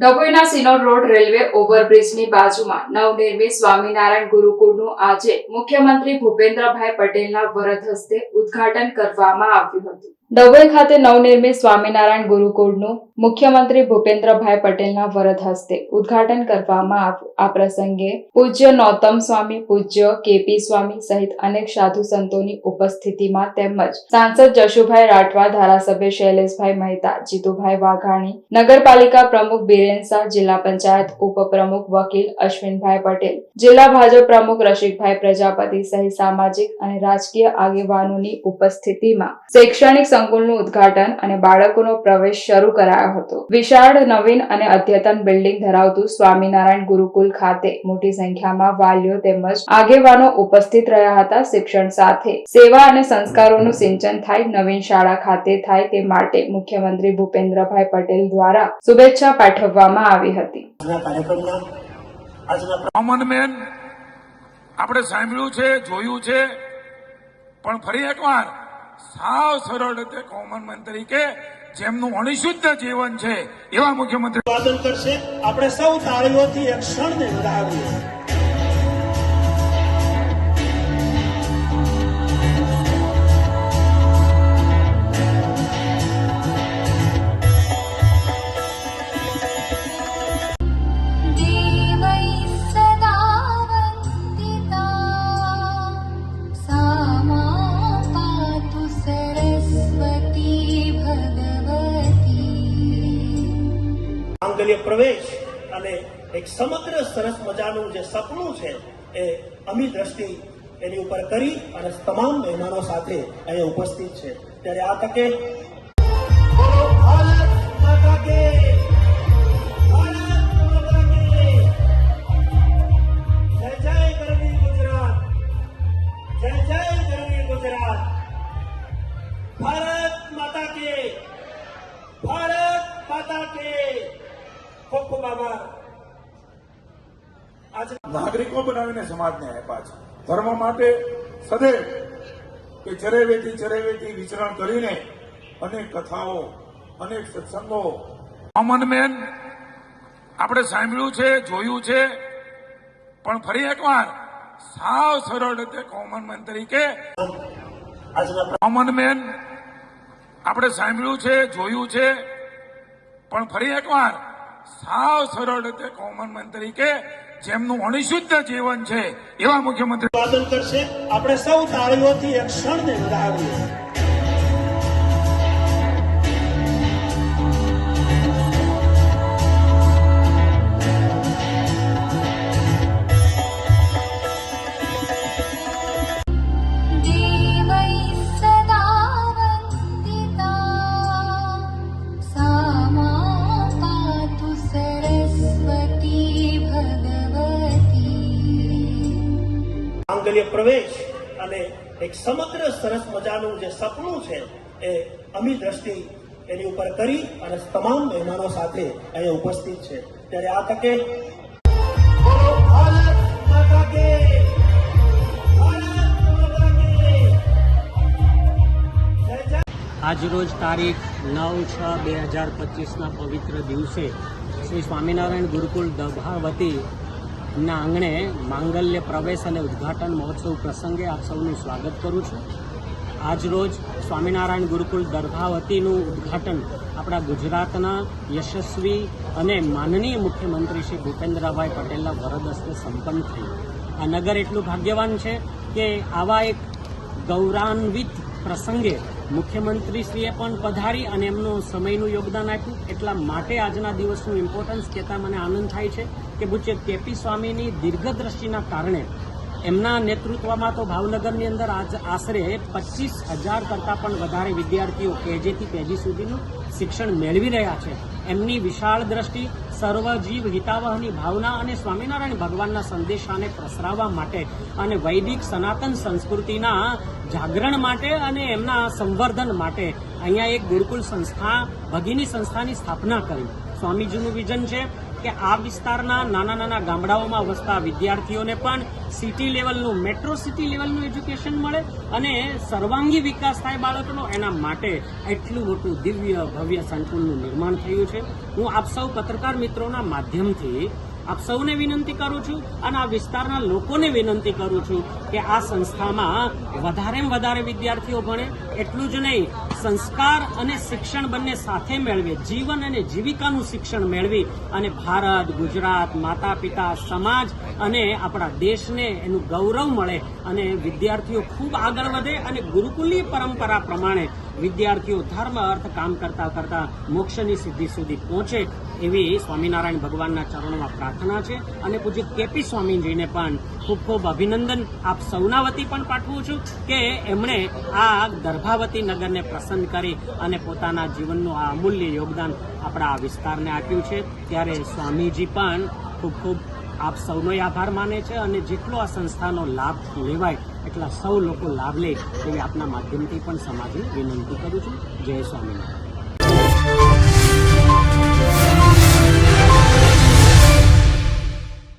ડભોઈના Sinor road railway ઓવરબ્રિજની બાજુમાં નવનિર્મિત સ્વામિનારાયણ ગુરુકુળનું આજે મુખ્યમંત્રી ભૂપેન્દ્રભાઈ પટેલના વરદ હસ્તે ઉદ્ઘાટન કરવામાં આવ્યું હતું. ડભોઈ ખાતે નવનિર્મિત સ્વામિનારાયણ ગુરુકુળનું મુખ્યમંત્રી ભૂપેન્દ્રભાઈ પટેલના વરદ હસ્તે ઉદ્ઘાટન કરવામાં આવ્યું આ પ્રસંગે પૂજ્ય નૌતમ સ્વામી, પૂજ્ય કેપી સ્વામી સહિત અનેક સાધુ સંતોની ઉપસ્થિતિમાં તેમજ સાંસદ જશુભાઈ રાઠવા, ધારાસભ્ય શૈલેષભાઈ મહેતા, જીતુભાઈ વાઘાણી, નગરપાલિકા પ્રમુખ બિરેન શાહ, જિલ્લા પંચાયત ઉપપ્રમુખ વકીલ અશ્વિનભાઈ પટેલ, જિલ્લા ભાજપ પ્રમુખ રસિકભાઈ પ્રજાપતિ સહિત સામાજિક અને રાજકીય આગેવાનોની ઉપસ્થિતિમાં શૈક્ષણિક સંકુલનું ઉદ્ઘાટન અને બાળકોનો પ્રવેશ શરૂ કરાયો હતો. વિશાળ નવીન અને અદ્યતન બિલ્ડિંગ ધરાવતું સ્વામિનારાયણ ગુરુકુલ ખાતે મોટી સંખ્યામાં વાલીઓ તેમજ આગેવાનો ઉપસ્થિત રહ્યા હતા શિક્ષણ સાથે. સેવા અને સંસ્કારોનું સિંચન થાય નવીન શાળા ખાતે થાય તે માટે મુખ્યમંત્રી ભૂપેન્દ્રભાઈ પટેલ દ્વારા શુભેચ્છા પાઠવવામાં આવી હતી. કોમન મેન આપણે સાંભળ્યું છે જોયું છે પણ ફરી એકવાર સાવ સરળ રીતે કોમન મેન તરીકે જેમનું અણિશુદ્ધ જીવન છે એવા મુખ્યમંત્રી વાદન કરશે. આપણે સૌ તાળીઓથી એક ક્ષણને વધાવીએ માંગલ્ય પ્રવેશ અને એક સમગ્ર સરસ મજાનું જે સપનું છે એ અમી દ્રષ્ટિ એની ઉપર કરી અને તમામ મહેમાનો સાથે અહીંયા ઉપસ્થિત છે. ત્યારે આ તકે ભારત આજે નાગરિકો બનાવીને સમાજને આપ્યા છે. ધર્મ માટે સદૈવ કે ચરેવેથી ચરેવેથી વિચરણ કરીને અનેક કથાઓ, અનેક સત્સંગો. કોમન મેન, આપણે સાંભળ્યું છે, જોયું છે, પણ ફરી એકવાર સાવ સરળ રીતે કોમન મેન તરીકે કોમન મેન, આપણે સાંભળ્યું છે, જોયું છે, પણ ફરી એકવાર સાવ સરળ રીતે કોમન મેન તરીકે જેમનું અણિશુદ્ધ જીવન છે એવા મુખ્યમંત્રી વાદન કરશે. આપણે સૌ તાળીઓથી એક ક્ષણને વધાવીએ. માંગલ્ય પ્રવેશ અને એક સમગ્ર સરસ મજાનું જે સપનું છે એ અમી દ્રષ્ટિ એની ઉપર કરી અને તમામ મહેમાનો સાથે અહીંયા ઉપસ્થિત છે. ત્યારે આ તકે આજરોજ તારીખ નવ છ બે હજાર પચીસના પવિત્ર દિવસે શ્રી સ્વામિનારાયણ ગુરુકુલ દભા વતીના આંગણે માંગલ્ય પ્રવેશ અને ઉદ્ઘાટન મહોત્સવ પ્રસંગે આપ સૌનું સ્વાગત કરું છું. આજરોજ સ્વામિનારાયણ ગુરુકુલ દર્ભાવતીનું ઉદ્ઘાટન આપણા ગુજરાતના યશસ્વી અને માનનીય મુખ્યમંત્રી શ્રી ભૂપેન્દ્રભાઈ પટેલના વરદ હસ્તે સંપન્ન થયું. આ નગર એટલું ભાગ્યવાન છે કે આવા એક ગૌરવાન્વિત પ્રસંગે મુખ્યમંત્રીશ્રીએ પણ પધારી અને એમનું સમયનું યોગદાન આપ્યું. એટલા માટે આજના દિવસનું ઇમ્પોર્ટન્સ કહેતા મને આનંદ થાય છે. કે પૂછે કેપી સ્વામીની દીર્ઘદ્રષ્ટિના કારણે એમના નેતૃત્વમાં તો ભાવનગરની અંદર આજ આશરે પચીસ હજાર કરતાં પણ વધારે વિદ્યાર્થીઓ કેજીથી પેજી સુધીનું શિક્ષણ મેળવી રહ્યા છે. એમની વિશાળ દ્રષ્ટિ, સર્વજીવ હિતાવહની ભાવના અને સ્વામિનારાયણ ભગવાનના સંદેશાને પ્રસરાવવા માટે અને વૈદિક સનાતન સંસ્કૃતિના જાગરણ માટે અને એમના સંવર્ધન માટે અહીંયા એક ગુરુકુલ સંસ્થા, ભગીની સંસ્થાની સ્થાપના કરી. સ્વામીજીનું વિઝન છે. કે આ વિસ્તારના નાના નાના ગામડાઓમાં વસતા વિદ્યાર્થીઓને પણ સિટી લેવલનું મેટ્રો સિટી લેવલનું એજ્યુકેશન મળે અને સર્વાંગી વિકાસ થાય બાળકનો એના માટે એટલું મોટું દિવ્ય, ભવ્ય સંકુલનું નિર્માણ થયું છે. હું આપ સૌ પત્રકાર મિત્રોના માધ્યમથી આપ સૌને વિનંતી કરું છું અને આ વિસ્તારના લોકોને વિનંતી કરું છું કે આ સંસ્થામાં વધારેમાં વધારે વિદ્યાર્થીઓ ભણે. એટલું જ નહીં સંસ્કાર અને શિક્ષણ બંને સાથે મેળવે. જીવન અને જીવિકાનું શિક્ષણ મેળવી અને ભારત, ગુજરાત માતા પિતા સમાજ અને આપણા દેશને એનું ગૌરવ મળે અને વિદ્યાર્થીઓ ખૂબ આગળ વધે અને ગુરુકુલીય પરંપરા પ્રમાણે વિદ્યાર્થીઓ ધર્મ અર્થ કામ કરતા કરતા મોક્ષની સિદ્ધિ સુધી પહોંચે એવી સ્વામિનારાયણ ભગવાનના ચરણોમાં પ્રાર્થના છે. અને પૂજ્ય કેપી સ્વામીજીને પણ ખૂબ ખૂબ અભિનંદન. આપ સૌના વતી પણ પાઠવું છું કે એમણે આ ગર્ભાવતી નગરને પ્રસન્ન કરી અને પોતાના જીવનનું આ અમૂલ્ય યોગદાન આપણા આ વિસ્તારને આપ્યું છે. ત્યારે સ્વામીજી પણ ખૂબ ખૂબ આપ સૌનો આભાર માને છે અને જેટલો આ સંસ્થાનો લાભ લેવાય એટલા સૌ લોકો લાભ લે તેવી આપના માધ્યમથી પણ સમાજને વિનંતી કરું છું. જય સ્વામિનારાયણ.